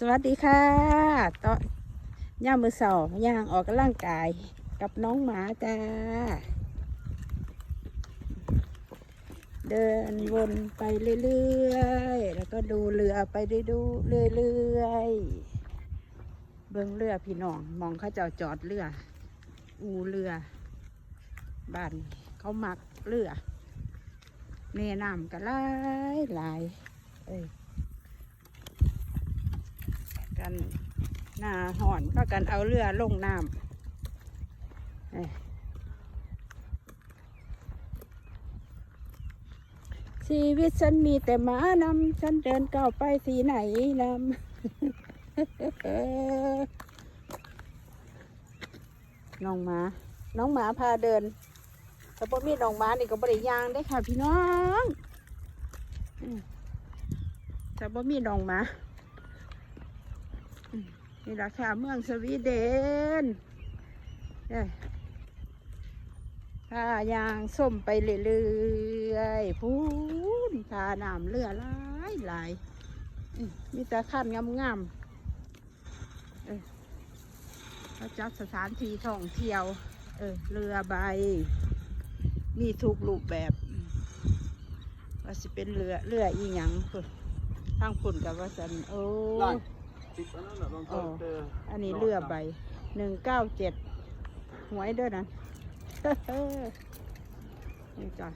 สวัสดีค่ะตอนย่ามมือเสาย่างออกกำลังกายกับน้องหมาจ้า เดินวนไปเรื่อยๆ แล้วก็ดูเรือไปดูเรื่อยๆ เบิ้งเรือพี่น้อง มองเขาเจ้าจอดเรือ อูเรือ บ้านเขามักเรือแม่น้ำก็หลายหลายเอ้ย กันหน้าห่อนพากันเอาเรือลงน้ำชีวิตฉันมีแต่หมานำฉันเดินก้าไปสีไหนนำน้องหมา น้องหมาพาเดินแต่พอมีน้องหมานี่ก็บริยางได้ค่ะพี่น้องแต่พอมีน้องหมา นี่ราคาเมืองสวีเดนเอ้ยพายางส้มไปเรื่อยๆพูนพาน้ำเรือหลายหลายมีแต่ขั้นงามๆเอ้ยเขาจัดสถานที่ท่องเที่ยว เออเรือใบ มีทุกรูปแบบ ว่าสิเป็นเรือเรืออีหยังพุ่นทางพุ่นกับว่าสันโอ้ Lang. Titta nu när de tar Ja. upp det. อันนี้เรือใบหนึ่งเก้าเจ็ดหวยด้วยนะนี่จ้ะ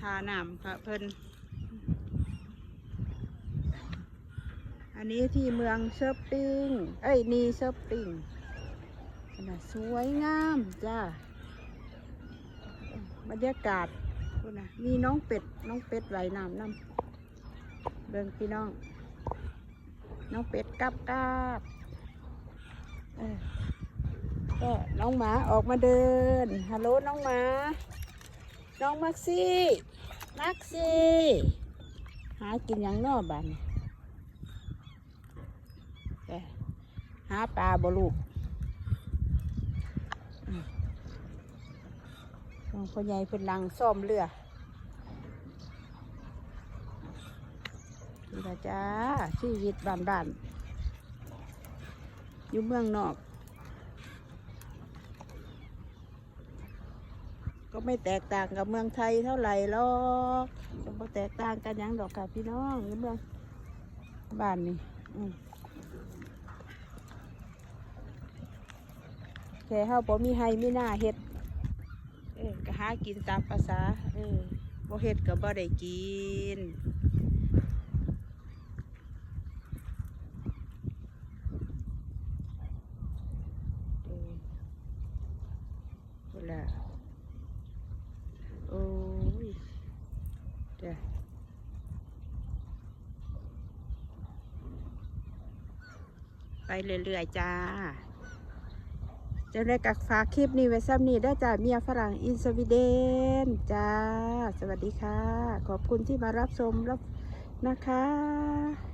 ทาน้ำค่ะเพิ่น อันนี้ที่เมืองเซิร์ฟปิงเอ้ย นีเซิร์ฟปิงนะสวยงามจ้าบรรยากาศพุ่นนะมีน้องเป็ด น้องเป็ดไหลน้ำน้ำ เบิ่งพี่น้อง น้องเป็ดกับกับก็น้องหมาออกมาเดิน ฮัลโหลน้องหมา น้องมักซี่มักซี่หากินยังนอบัดนหาปลาบ่ลูกน้องพ่อใหญ่เพิ่นลังซ่อมเรือ นี่ละจ้าชีวิตบ้านบ้านอยู่เมืองนอก ก็ไม่แตกต่างกับเมืองไทยเท่าไหร่หรอกก็ไม่แตกต่างกันยังดอกค่ะพี่น้องอยู่เมืองบ้านนี่แค่เฮาบ่มีให้มีหน้าเฮ็ดเออก็หากินตามภาษาเออบ่เฮ็ดก็บ่ได้กิน เออเว ลาโอ้ยเดี๋ยวไปเรื่อยๆจ้าจะได้กักฝากคลิปนี้ไว้ซ้ำนี้ได้จ้าเมียฝรั่งอินสวีเดนจ้า สวัสดีค่ะ ขอบคุณที่มารับชมรับนะคะ